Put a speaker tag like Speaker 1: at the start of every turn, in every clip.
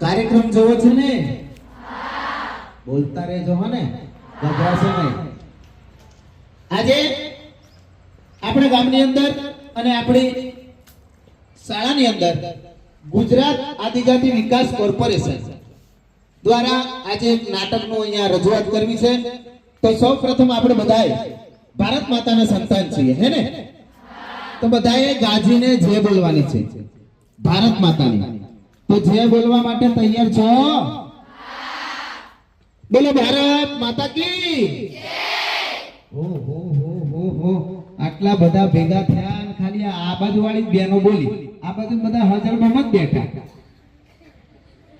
Speaker 1: કાર્યક્રમ જોવો છે ને? બોલતા રહેજો હો ગભરાશો નહીં. આજે આપણા ગામની અંદર અને આપણી શાળાની અંદર ગુજરાત આદિજાતિ વિકાસ કોર્પોરેશન દ્વારા આજે એક નાટકનું અહીંયા રજૂઆત કરવી છે. તો સૌ પ્રથમ આપણે બધાએ ભારત માતાના સંતાન છીએ, હે ને? તો બધાએ ગાજીને જે બોલવાની છે, ભારત માતાની. તો જે બોલવા માટે તૈયાર છો? બોલો ભારત માતા કી આટલા બધા ભેગા થયા ખાલી આ બાજુ વાળી બેનો બોલી. આ બાજુ બધા હાજરમાં મત બેઠા.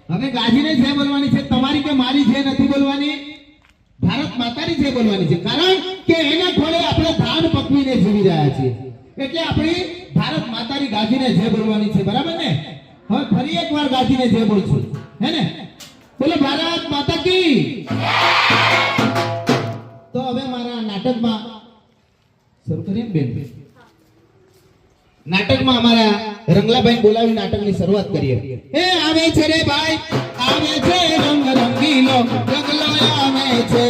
Speaker 1: હવે ગાજીને જે બોલવાની છે, તમારી કે મારી જે નથી બોલવાની? ભારત માતાની જે બોલવાની છે. કારણ કે એના ખોળે આપણે ધાન પકવીને જીવી રહ્યા છીએ. એટલે આપણી ભારત માતાની ગાજીને જે બોલવાની છે, બરાબર ને? હવે ફરી એકવાર ગાજીને જે બોલશું. હે ને? બોલો, ભારત માતા કી! તો હવે મારા નાટકમાં શરૂ કરીએ બેન? નાટકમાં અમારા રંગલાભાઈ બોલાવી નાટકની શરૂઆત કરીએ. એ આવે છે રે ભાઈ, આવે છે રંગ રંગીલો રંગલો આવે છે.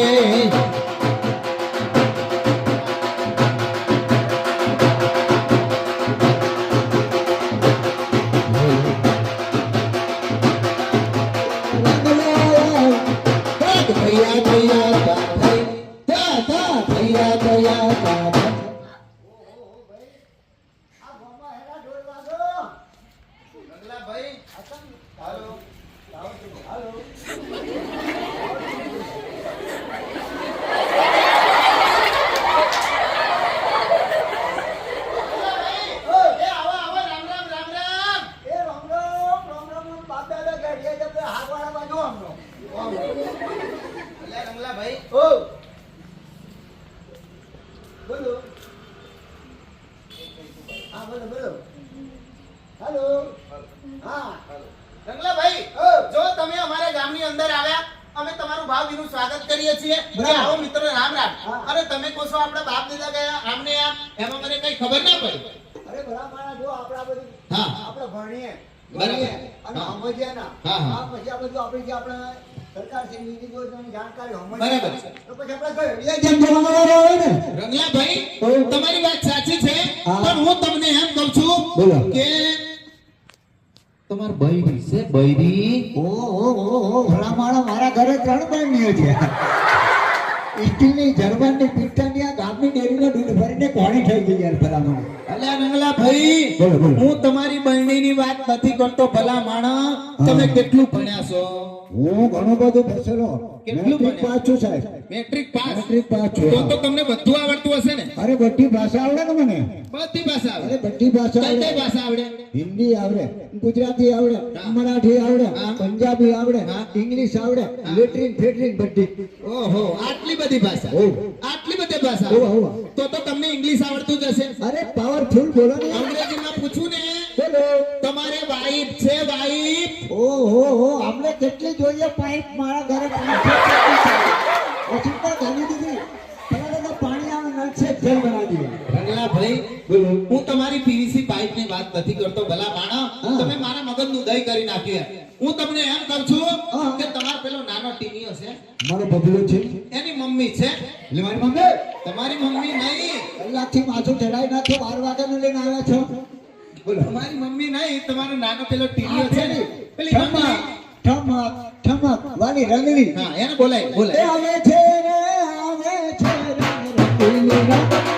Speaker 1: આપણા ગયા આમને આમ એમાં મને કઈ ખબર ના પડી
Speaker 2: અરે ભલા જો આપણા બધું
Speaker 1: હા.
Speaker 2: આપણે ભણીએ ભણીએ અને સમજ્યા ના
Speaker 1: હા, હા.
Speaker 2: પછી આ બધું આપણે જે આપણે સરકાર છે નીતિ યોજનાની જાણકારી સમજીએ
Speaker 1: બરાબર
Speaker 2: તો પછી આપણે કહીએ જેમ જવાનો વારો ને
Speaker 1: રંગલાભાઈ
Speaker 2: હા.
Speaker 1: તમારી વાત સાચી છે
Speaker 2: હા.
Speaker 1: પણ હું તમને એમ કહું છું
Speaker 2: બોલો.
Speaker 1: કે તમાર બૈરી છે બૈરી
Speaker 2: ઓ ઓ ઓ ભલા માણસ મારા ઘરે ત્રણ બહેનીઓ છે સ્ટીલની જર્મનની પિત્તળની આ ગામની ડેરીનો દૂધ ભરીને કોણી થઈ ગઈ યાર માણસ
Speaker 1: અલ્યા રંગલા ભાઈ
Speaker 2: બોલો, બોલો.
Speaker 1: હું તમારી બહેણીની વાત નથી કરતો ભલા માણસ તમે કેટલું ભણ્યા છો?
Speaker 2: હું ઘણો બધો ફસેલો
Speaker 1: કેટલું
Speaker 2: પાસ છું સાહેબ.
Speaker 1: Metric pass?
Speaker 2: મેટ્રિક પાસ છું
Speaker 1: તો તો તમને બધું આવડતું હશે ને?
Speaker 2: અરે બધી ભાષા આવડે ને મને?
Speaker 1: બધી ભાષા
Speaker 2: અરે
Speaker 1: આવડે
Speaker 2: બધી ભાષા
Speaker 1: કઈ કઈ ભાષા આવડે?
Speaker 2: હિન્દી આવડે ગુજરાતી આવડે. મરાઠી આવડે. પંજાબી આવડે
Speaker 1: હા.
Speaker 2: ઇંગ્લિશ આવડે. લેટ્રિન ફેટ્રિન બધી.
Speaker 1: ઓહો આટલી બધી ભાષા? આટલી બધી ભાષા. તો તો તમને ઇંગ્લિશ આવડતું જ હશે.
Speaker 2: અરે પાવરફુલ બોલો ને
Speaker 1: અંગ્રેજીમાં પૂછું ને
Speaker 2: બોલો.
Speaker 1: તમારે વાઈફ છે વાઈફ
Speaker 2: ઓહો હો આપણે કેટલી જોઈએ પાઇપ મારા ઘરે પાંચ છ કેટલી છે. ઓછીતા ઘાલી દીધી. તમારે પાણી આવે નળ છે જેલ બનાવી દીધા.
Speaker 1: રંગલા ભાઈ
Speaker 2: બોલો.
Speaker 1: હું તમારી પીવીસી પાઇપની વાત નથી કરતો ભલા
Speaker 2: બાણા
Speaker 1: તમે મારા મગજનું દહીં કરી નાખ્યું હું તમને એમ કહું છું કે તમારો પેલો નાનો ટીનીઓ છે.
Speaker 2: મારો બબલો છે.
Speaker 1: એની મમ્મી છે.
Speaker 2: એટલે મારી મમ્મી.
Speaker 1: તમારી મમ્મી નહીં.
Speaker 2: કલાકથી માથું ચડાઈ નાખ્યો બાર વાગ્યાનું લઈને આવ્યા છો. બોલો.
Speaker 1: તમારી મમ્મી નહીં તમારો નાનો પેલો ટીવી છે ને. પેલી
Speaker 2: ઠમક
Speaker 1: મમ્મી
Speaker 2: ઠમક ઠમક વાલી રંગલી
Speaker 1: હા એને બોલાય બોલાય.
Speaker 2: આવે છે રે આવે છે રંગ રંગીલી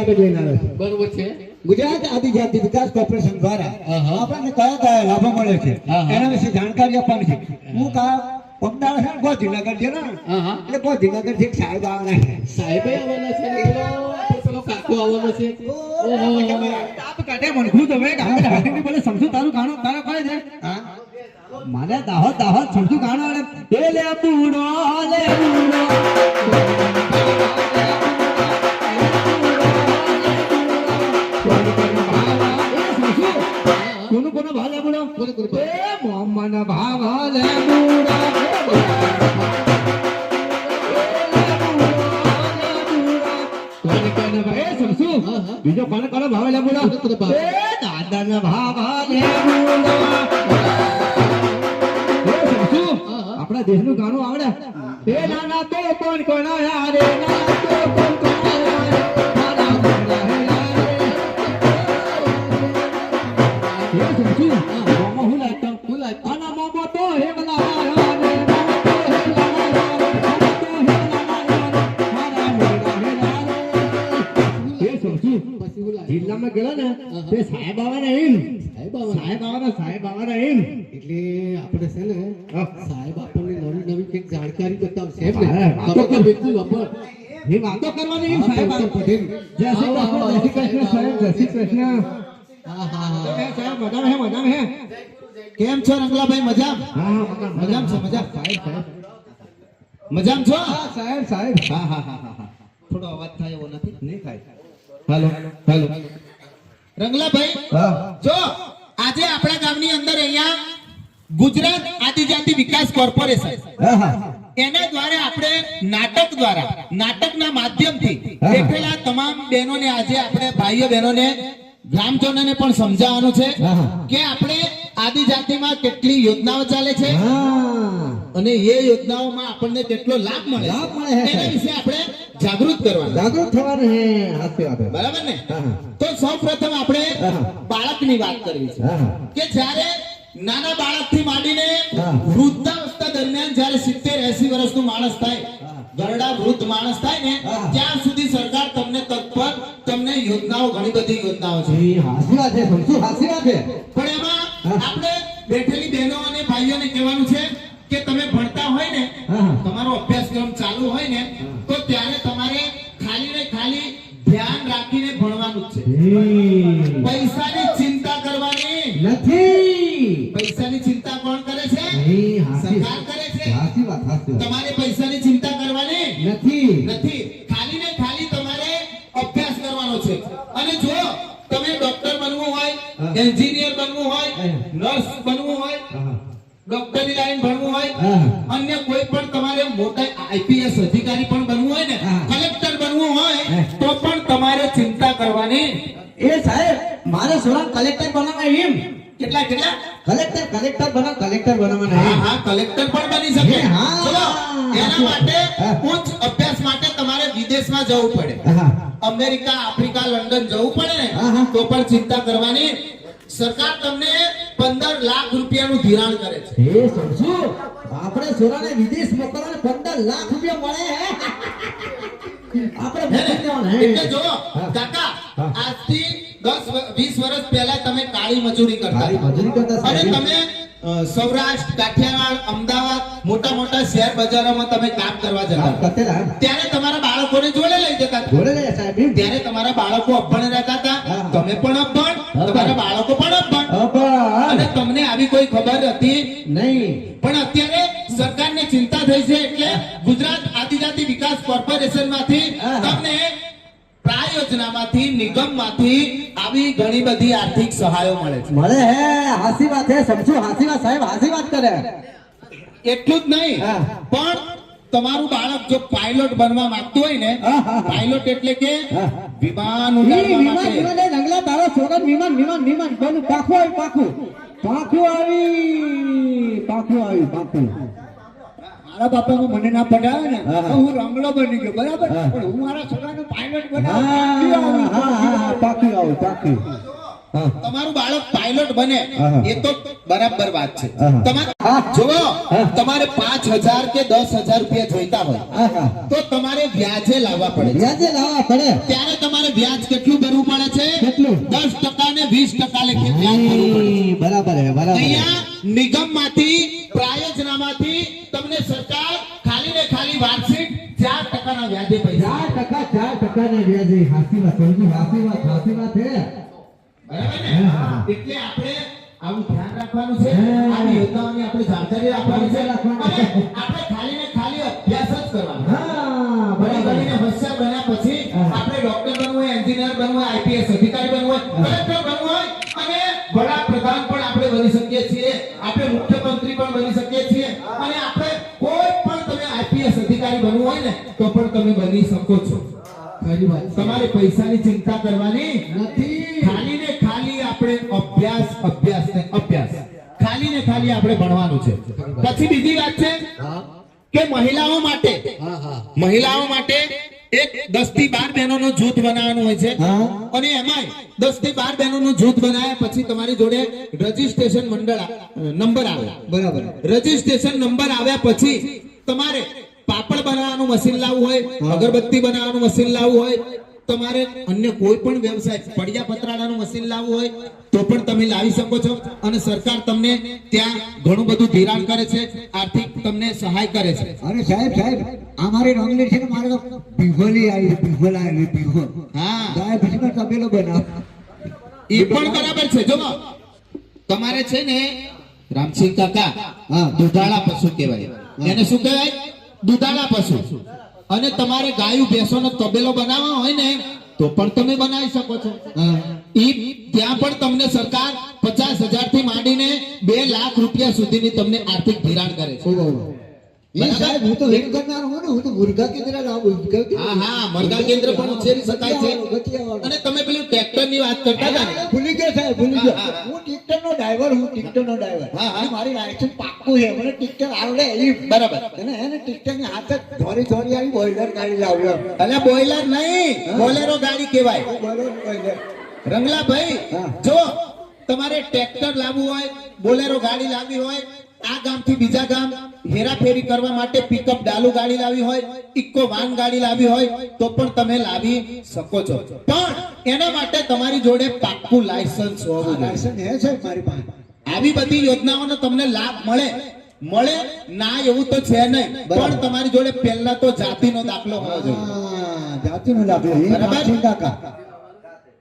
Speaker 2: નાટક લઈને આવે? છે
Speaker 3: બરોબર છે.
Speaker 2: ગુજરાત આદિજાતિ વિકાસ કોર્પોરેશન દ્વારા આપણને કયા કયા લાભો મળે છે? એના વિશે જાણકારી આપવાની છે. હું કા પમદાર છે ગોધીનગર છે ને? એટલે ગોધીનગરથી સાહેબ આવવાના છે.
Speaker 3: સાહેબે આવવાના છે? પેલો કાકો આવવાનો છે? ઓહો.
Speaker 4: તાપ કાઢે મનખું તમે ગામડે બોલે સમજુ તારું ગાણું તારા કોણ છે? મને દાહોદ દાહોદ સમજુ ગાણું એ લે બુડો લે બુડો. કોનું કોનું ભાવ બુડો
Speaker 3: કોને કોને
Speaker 4: એ મોહમ્મદ ભાવ. બીજો કોને કોને ભાવ લે બુડો
Speaker 3: કોને કોને ભાવ?
Speaker 4: એ દાદાના ભાવ લે બુડો એ સમજુ
Speaker 3: હા, હા.
Speaker 4: આપણા દેશનું ગાણું આવડે. એ નાના તો કોણ કોણ રે નાના તો કોણ. જિલ્લામાં ગયેલો ને તે સાહેબ આવવાના એમ.
Speaker 3: સાહેબ આવવાના.
Speaker 4: સાહેબ આવવાના સાહેબ આવવાના એમ.
Speaker 3: એટલે આપણે છે ને સાહેબ આપણને નવી નવી કંઈક જાણકારી બતાવશે એમ ને.
Speaker 4: તો
Speaker 3: કે બિલકુલ વાપર.
Speaker 4: એ વાતો કરવાની એમ સાહેબ.
Speaker 3: ડૉક્ટર પટેલ.
Speaker 4: જય શ્રી કૃષ્ણ જય શ્રી કૃષ્ણ સાહેબ જય શ્રી કૃષ્ણ.
Speaker 3: હા હા હા.
Speaker 4: સાહેબ મજામાં હે મજામાં હે?
Speaker 1: કેમ છો રંગલાભાઈ? મજા
Speaker 4: હા મજામાં.
Speaker 1: મજા છો
Speaker 4: સાહેબ સાહેબ.
Speaker 1: મજામ છો?
Speaker 4: હા સાહેબ સાહેબ.
Speaker 1: હા હા હા હા થોડો અવાજ થાય એવો નથી?
Speaker 4: નહીં ખાય
Speaker 1: હાલો હેલો. રંગલાભાઈ જો આજે આપણા ગામની અંદર અહીંયા ગુજરાત આદિજાતિ વિકાસ કોર્પોરેશન. એના દ્વારા આપણે નાટક દ્વારા નાટકના માધ્યમથી. બેઠેલા તમામ બહેનોને આજે આપણે ભાઈઓ બહેનોને ગ્રામજનોને પણ સમજાવવાનું છે. કે આપણે આદિજાતિમાં કેટલી યોજનાઓ ચાલે છે. અને એ યોજનાઓમાં આપણને કેટલો લાભ મળે
Speaker 4: લાભ મળે છે,
Speaker 1: એના વિશે આપણે જાગૃત કરવાનું.
Speaker 4: જાગૃત થવાનું હે હાથે પે
Speaker 1: બરાબર ને? તો સૌપ્રથમ આપણે. બાળકની વાત કરવી છે. કે જ્યારે નાના બાળકથી માંડીને વૃદ્ધાવસ્થા દરમિયાન જ્યારે સિત્તેર એસી વર્ષનું માણસ થાય ગરડા વૃદ્ધ માણસ થાય ને. ત્યાં સુધી સરકાર તમને તત્પર તમને યોજનાઓ ઘણી બધી યોજનાઓ છે.
Speaker 4: હાસી વાત છે સમજુ હાસી વાત છે.
Speaker 1: પણ એમાં આપણે બેઠેલી બહેનો અને ભાઈઓને કહેવાનું છે પૈસાની ચિંતા કોણ કરે છે? સરકાર કરે છે?
Speaker 4: સાચી વાત સાચી
Speaker 1: તમારે પૈસાની ચિંતા કરવાની?
Speaker 4: નથી.
Speaker 1: નથી. ખાલી ને ખાલી તમારે અભ્યાસ કરવાનો છે. અને જો તમે ડોક્ટર બનવું હોય એન્જિનિયર બનવું હોય નર્સ બનવું હોય ડોક્ટરની લાઈન ભણવું હોય અન્ય કોઈ પણ તમારે મોટા આઈપીએસ અધિકારી પણ બનવું હોય ને કલેક્ટર બનવું હોય તો પણ તમારે ચિંતા કરવાની
Speaker 4: એ સાહેબ મારે સોરા કલેક્ટર બનાવવા એમ.
Speaker 1: કેટલા કેટલા?
Speaker 4: કલેક્ટર કલેક્ટર બનાવ કલેક્ટર બનાવવાના
Speaker 1: હા હા કલેક્ટર પણ બની શકે.
Speaker 4: હા.
Speaker 1: ચલો એના માટે ઉચ્ચ અભ્યાસ માટે તમારે વિદેશમાં જવું પડે. અમેરિકા આફ્રિકા લંડન જવું પડે ને. તો પણ ચિંતા કરવાની સરકાર તમને પંદર લાખ રૂપિયાનું ધિરાણ કરે છે.
Speaker 4: એ સમજુ આપણે સોરાને વિદેશ મોકલવાને પંદર લાખ રૂપિયા મળે હે? આપણે
Speaker 1: એટલે જો કાકા આજથી દસ વીસ વર્ષ પહેલા તમે કાળી મજૂરી કરતા
Speaker 4: મજૂરી કરતા
Speaker 1: અને તમે સૌરાષ્ટ્ર કાઠિયાવાડ અમદાવાદ મોટા મોટા શેર બજારોમાં તમે કામ કરવા જતા. ત્યારે તમારા બાળકોને જોડે લઈ જતા
Speaker 4: જોડે રહ્યા સાહેબ
Speaker 1: ત્યારે તમારા બાળકો અભણ રહેતા હતા. તમે પણ અભણ તમારા બાળકો પણ અભણ. અને તમને આવી કોઈ ખબર હતી?
Speaker 4: નહીં.
Speaker 1: પણ અત્યારે સરકારને ચિંતા થઈ છે એટલે ગુજરાત આદિજાતિ વિકાસ
Speaker 4: કોર્પોરેશનમાંથી.
Speaker 1: તમને પ્રાયોજનામાંથી નિગમમાંથી આવી ઘણી બધી આર્થિક સહાયો મળે છે.
Speaker 4: મળે હે હાસી વાત હે સમજુ હાસી વાત સાહેબ હાસી વાત કરે.
Speaker 1: એટલું જ નહીં પણ તમારું બાળક જો પાયલોટ બનવા માંગતું હોય ને. પાયલોટ એટલે કે વિમાન ઉડાડવા માટે.
Speaker 4: વિમાન રંગલા તારો છોકરા વિમાન વિમાન વિમાન બનું પાખું આવ્યું પાખું પાખું આવી પાખું આવ્યું પાખું
Speaker 3: મારા બાપાનું મને ના પટાવે ને
Speaker 4: હા,
Speaker 3: રંગલો બની ગયો બરાબર? પણ હું મારા છોકરાને પાયલટ બનાવું
Speaker 4: હા આવો હા.
Speaker 1: તમારું બાળક પાયલોટ બને. એ તો બરાબર વાત છે. તમારે જુઓ. તમારે પાંચ હજાર કે દસ હજાર રૂપિયા જોઈતા હોય તો તમારે વ્યાજે લાવવા પડે
Speaker 4: વ્યાજે લાવવા પડે?
Speaker 1: ત્યારે તમારે વ્યાજ કેટલું ભરવું પડે છે?
Speaker 4: કેટલું?
Speaker 1: દસ ટકા ને વીસ ટકા લેખે વ્યાજ ભરવું છે.
Speaker 4: બરાબર
Speaker 1: અહીંયા બરાબરમાંથી પ્રાયોજનામાંથી તમને સરકાર ખાલી ને ખાલી વાર્ષિક ચાર ટકાના વ્યાજે પૈસા
Speaker 4: ચાર ટકા ચાર ટકા ટકા ને વ્યાજે હાસી વાત સમજી હાસી વાત હાસી વાત હે
Speaker 1: બરાબર ને. એટલે આપણે આવું ધ્યાન રાખવાનું છે. આવી યોજનાઓની આપણે જાણકારી છે
Speaker 4: રાખવાની છે.
Speaker 1: આપણે ખાલી ને ખાલી અભ્યાસ જ કરવાનો
Speaker 4: હા
Speaker 1: ભણી
Speaker 4: બરાબર
Speaker 1: ગણીને હોશિયાર બન્યા પછી
Speaker 4: હા.
Speaker 1: આપણે ડોક્ટર બનવું હોય એન્જિનિયર બનવું હોય આઈપીએસ અધિકારી બનવું હોય કલેક્ટર બનવું હોય અને વડાપ્રધાન પણ આપણે બની શકીએ છીએ આપણે મુખ્યમંત્રી પણ બની શકીએ છીએ અને આપણે કોઈ પણ તમે આઈપીએસ અધિકારી બનવું હોય ને તો પણ તમે બની શકો છો. તમારે પૈસાની ચિંતા કરવાની
Speaker 4: નથી.
Speaker 1: ખાલી ને ખાલી આપણે અભ્યાસ અભ્યાસ ને અભ્યાસ. ખાલી ને ખાલી આપણે ભણવાનું છે. પછી બીજી વાત છે કે મહિલાઓ માટે મહિલાઓ માટે એક દસથી બાર બહેનો નું જૂથ બનાવવાનું હોય છે. અને એમાંય દસથી બાર બહેનો નું જૂથ બનાવ્યા પછી તમારી જોડે રજીસ્ટ્રેશન મંડળ નંબર આવે.
Speaker 4: બરાબર.
Speaker 1: રજીસ્ટ્રેશન નંબર આવ્યા પછી તમારે પાપડ બનાવવાનું મશીન લાવવું હોય અગરબત્તી બનાવવાનું મશીન લાવવું હોય તમારે અન્ય કોઈ પણ વ્યવસાય પડિયા પતરાળાનું મશીન લાવવું હોય તો પણ તમે લાવી શકો છો. અને સરકાર તમને ત્યાં ઘણું બધું ધિરાણ કરે છે આર્થિક તમને સહાય કરે છે.
Speaker 2: અરે સાહેબ સાહેબ આ મારી રંગલી છે ને મારે તો પીહોલી આવી છે પીહોલ આવી પીહોલ.
Speaker 1: હા.
Speaker 2: ગાય પછી તબેલો બનાવ.
Speaker 1: એ પણ બરાબર છે જો તમારે છે ને રામસિંહ કાકા
Speaker 2: હા.
Speaker 1: દુધાળા પશુ કહેવાય. એને શું કહેવાય? દુધાળા પશુ. અને તમારે ગાયું ભેંસોનો તબેલો બનાવવા હોય ને તો પણ તમે બનાવી શકો છો. ઈ ત્યાં પણ તમને સરકાર પચાસ હજારથી માંડીને બે લાખ રૂપિયા સુધીની તમને આર્થિક ધિરાણ કરે છે.
Speaker 2: હું તો હેડ કરનાર હું ને હું તો મુર્ગા કેન્દ્ર
Speaker 1: હા હા કેન્દ્ર પણ ઉછેરી શકાય છે. અને તમે પેલું ટ્રેક્ટરની વાત કરતા હતા
Speaker 2: ભૂલી ગયો સાહેબ ભૂલી ગયો. ડ્રાઈવર હું ટિકટર નો ડ્રાઈવર
Speaker 1: હા.
Speaker 2: મારી લાયસન્સ પાક્કું છે મને ટિકટર આવડે એ
Speaker 1: બરાબર.
Speaker 2: અને એને ટિકટરની હાથ ધોરી ધોરી આવી બોઈલર ગાડી લાવ્યો
Speaker 1: અલે બોઈલર નહીં બોલેરો ગાડી કહેવાય.
Speaker 2: બોઈલર.
Speaker 1: રંગલાભાઈ જો તમારે ટ્રેક્ટર લાવવું હોય બોલેરો ગાડી લાવવી હોય આ ગામથી બીજા ગામ હેરાફેરી કરવા માટે પિકઅપ ડાલુ ગાડી લાવી હોય ઇકો વાન ગાડી લાવી હોય તો પણ તમે લાવી શકો છો. પણ એના માટે તમારી જોડે પાક્કું લાયસન્સ હોવું
Speaker 2: લાયસન્સ હે સાહેબ મારી પાસે.
Speaker 1: આવી બધી યોજનાઓનો તમને લાભ મળે. મળે ના એવું તો છે નહીં. પણ તમારી જોડે પહેલા તો જાતિનો દાખલો હોવો જોઈએ.
Speaker 2: જાતિનો દાખલો.
Speaker 1: બરાબર?
Speaker 2: કાકા.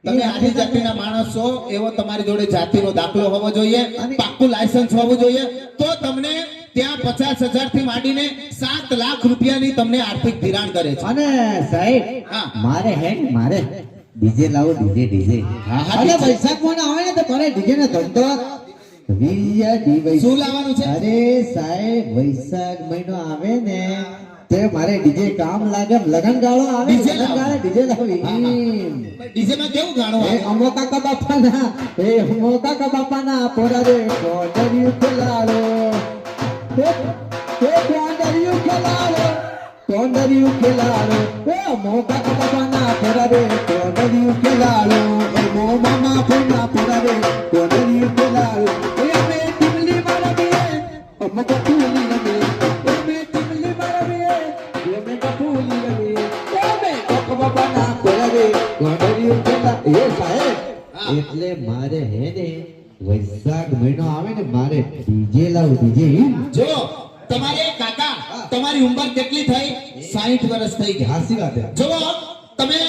Speaker 1: તમે આદિજાતિના માણસ છો એવો તમારી જોડે જાતિનો દાખલો હોવો જોઈએ. પાક્કું લાયસન્સ હોવું જોઈએ. તો તમને ત્યાં પચાસ હજારથી માંડીને સાત લાખ રૂપિયાની તમને આર્થિક ધિરાણ કરે છે.
Speaker 4: અને સાહેબ
Speaker 1: હા.
Speaker 4: મારે હે મારે ડીજે લાવો ડીજે ડીજે.
Speaker 1: DJ.
Speaker 4: વૈશાખ મહિનો આવે ને તો મારે ડીજે ને ધંધો.
Speaker 1: શું લાવવાનું છે?
Speaker 4: અરે સાહેબ વૈશાખ મહિનો આવે ને તે મારે ડીજે કામ લાગે લગન ગાળો આવે લગન ગાળે ડીજે લાવી.
Speaker 1: ડીજે માં કેવું ગાળો
Speaker 4: એ અમો કાકા બાપાના એ અમો કાકા બાપાના પોરા રે કોડરિયું ખેલાડો એ કોડરિયું ખેલાડો કોડરિયું ખેલાડો
Speaker 1: તમારી ઉંમર કેટલી થઈ? સાહીઠ વર્ષ થઈ
Speaker 4: હાસી વાત.
Speaker 1: જો તમે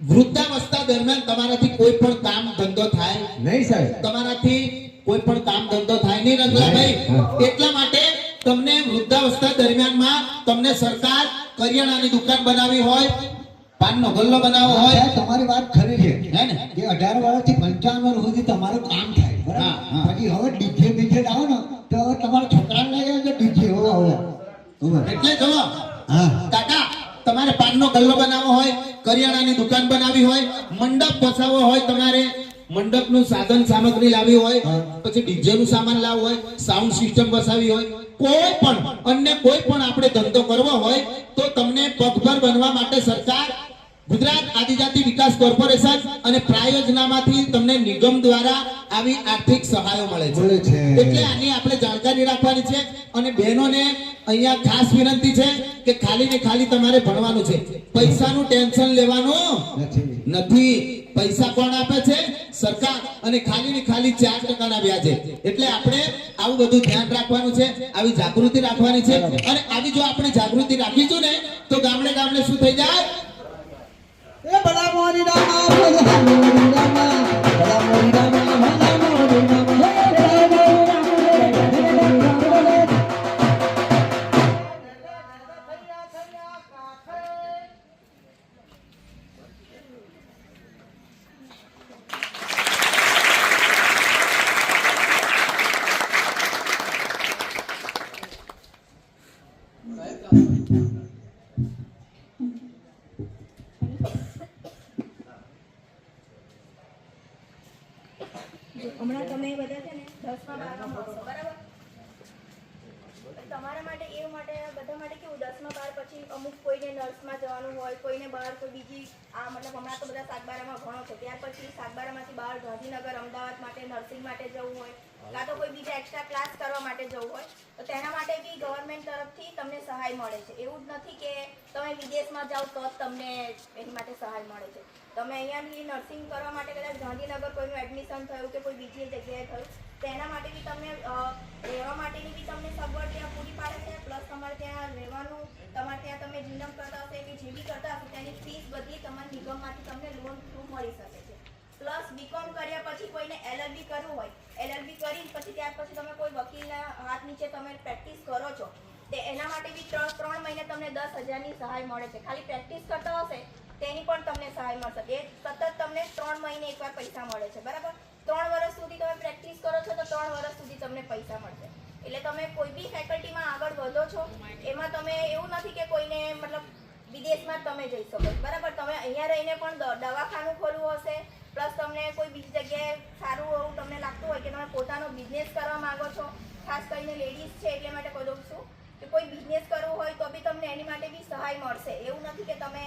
Speaker 1: વૃદ્ધાવસ્થા દરમિયાન તમારાથી કોઈ પણ કામ ધંધો થાય?
Speaker 4: નહીં સાહેબ.
Speaker 1: તમારાથી કોઈ પણ કામ ધંધો થાય નહીં રંગલાભાઈ એટલા માટે તમને વૃદ્ધાવસ્થા દરમિયાનમાં તમને સરકાર કરિયાણાની દુકાન બનાવી હોય પાનનો ગલ્લો બનાવવો હોય.
Speaker 2: તમારી વાત ખરી છે.
Speaker 1: હે ને?
Speaker 2: કે અઢાર વર્ષથી પંચાવન વર્ષ સુધી તમારું કામ થાય. બરાબર? પછી હવે ડીજે બીજે આવો ને તો તમારા છોકરાને લઈ હોવા. હોવા.
Speaker 1: એટલે જો
Speaker 2: હા.
Speaker 1: કાકા તમારે પાનનો ગલ્લો બનાવવો હોય કરિયાણાની દુકાન બનાવી હોય મંડપ બસાવવો હોય તમારે મંડપનું સાધન સામગ્રી લાવી હોય પછી ડીજે નું સામાન લાવવું હોય સાઉન્ડ સિસ્ટમ બસાવી હોય કોઈ પણ અન્ય કોઈ પણ આપણે ધંધો કરવો હોય તો તમને પગભર બનવા માટે સરકાર ગુજરાત આદિજાતિ વિકાસ કોર્પોરેશન અને પ્રાયોજનામાંથી તમને નિગમ દ્વારા આવી આર્થિક સહાયો મળે છે. એટલે આની આપણે જાણકારી રાખવાની છે અને બહેનોને અહીંયા ખાસ વિનંતી છે કે ખાલી ને ખાલી તમારે ભણવાનું છે. પૈસાનું ટેન્શન લેવાનું
Speaker 2: નથી.
Speaker 1: નથી. પૈસા કોણ આપે છે? સરકાર. અને ખાલી ને ખાલી ચાર ટકાના વ્યાજે. એટલે આપણે આવું બધું ધ્યાન રાખવાનું છે આવી જાગૃતિ રાખવાની છે. અને આવી જો આપણે જાગૃતિ રાખીશું ને તો ગામડે ગામડે શું થઈ જાય?
Speaker 4: એ બડા મોરી રામા ભલા મોરી રામા બડા મોરી રામા.
Speaker 5: ત્યાર પછી સાગબારામાંથી બહાર ગાંધીનગર અમદાવાદ માટે નર્સિંગ માટે જવું હોય કાં તો કોઈ બીજા એક્સ્ટ્રા ક્લાસ કરવા માટે જવું હોય તો તેના માટે બી ગવર્મેન્ટ તરફથી તમને સહાય મળે છે. એવું જ નથી કે તમે વિદેશમાં જાઓ તો જ તમને એની માટે સહાય મળે છે. તમે અહીંયાથી નર્સિંગ કરવા માટે કદાચ ગાંધીનગર કોઈનું એડમિશન થયું કે કોઈ બીજી જગ્યાએ થયું તેના માટે બી તમને રહેવા માટેની બી તમને સગવડ ત્યાં પૂરી પાડે છે. પ્લસ તમારે ત્યાં રહેવાનું તમારે ત્યાં તમે જીનમ કરતા હશો કે જે બી કરતા હશો તેની ફીસ બધી તમારા નિગમમાંથી તમને લોન થ્રુ મળી શકે છે. પ્લસ બીકોમ કર્યા પછી કોઈને એલએલબી કરવું હોય એલએલબી કરી પછી ત્યાર પછી તમે કોઈ વકીલના હાથ નીચે તમે પ્રેક્ટિસ કરો છો, તે એના માટે બી ત્રણ ત્રણ મહિને તમને દસ હજારની સહાય મળે છે. ખાલી પ્રેક્ટિસ કરતા હશે, તેની પણ તમને સહાય મળશે. એ સતત તમને ત્રણ મહિને એકવાર પૈસા મળે છે, બરાબર? ત્રણ વર્ષ સુધી તમે પ્રેક્ટિસ કરો છો તો ત્રણ વર્ષ સુધી તમને પૈસા મળશે. એટલે તમે કોઈ બી ફેકલ્ટીમાં આગળ વધો છો, એમાં તમે એવું નથી કે કોઈને મતલબ વિદેશમાં તમે જઈ શકો. બરાબર? તમે અહીંયા રહીને પણ દવાખાનું ખોલવું હશે પ્લસ તમને કોઈ બીજી જગ્યાએ સારું એવું તમને લાગતું હોય કે તમે પોતાનો બિઝનેસ કરવા માંગો છો, ખાસ કરીને લેડીઝ છે એટલે માટે કહું છું કે કોઈ બિઝનેસ કરવો હોય તો બી તમને એની માટે બી સહાય મળશે. એવું નથી કે તમે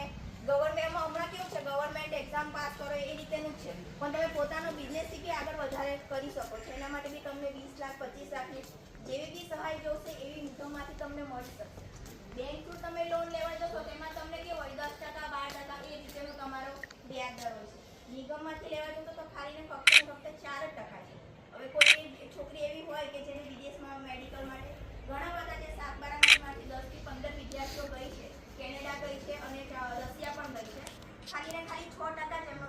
Speaker 5: ગવર્મેન્ટમાં હમણાં કેવું છે, ગવર્મેન્ટ એક્ઝામ પાસ કરો એ રીતેનું જ છે. પણ તમે પોતાનો બિઝનેસથી બી આગળ વધારે કરી શકો છો. એના માટે બી તમને વીસ લાખ, પચીસ લાખની જેવી બી સહાય જોશે એવી ઇન્કમમાંથી તમને મળી શકશે. બેંક થ્રુ તમે લોન લેવા જશો તેમાં તમને કેવું હોય, દસ ટકા એ રીતેનો તમારો વ્યાજ દર હોય છે નિગમમાંથી લેવા જશો તો ખાલી ને ફક્ત ને ફક્ત ચાર જ ટકા છે હવે કોઈ છોકરી એવી હોય કે જેને વિદેશમાં મેડિકલ માટે ઘણા બધા જે સાતબારામાંથી દસથી પંદર વિદ્યાર્થીઓ ગઈ છે, કેનેડા ગઈ છે અને રશિયા પણ ગઈ છે. ખાલી ને ખાલી છ ટકા જ એમનો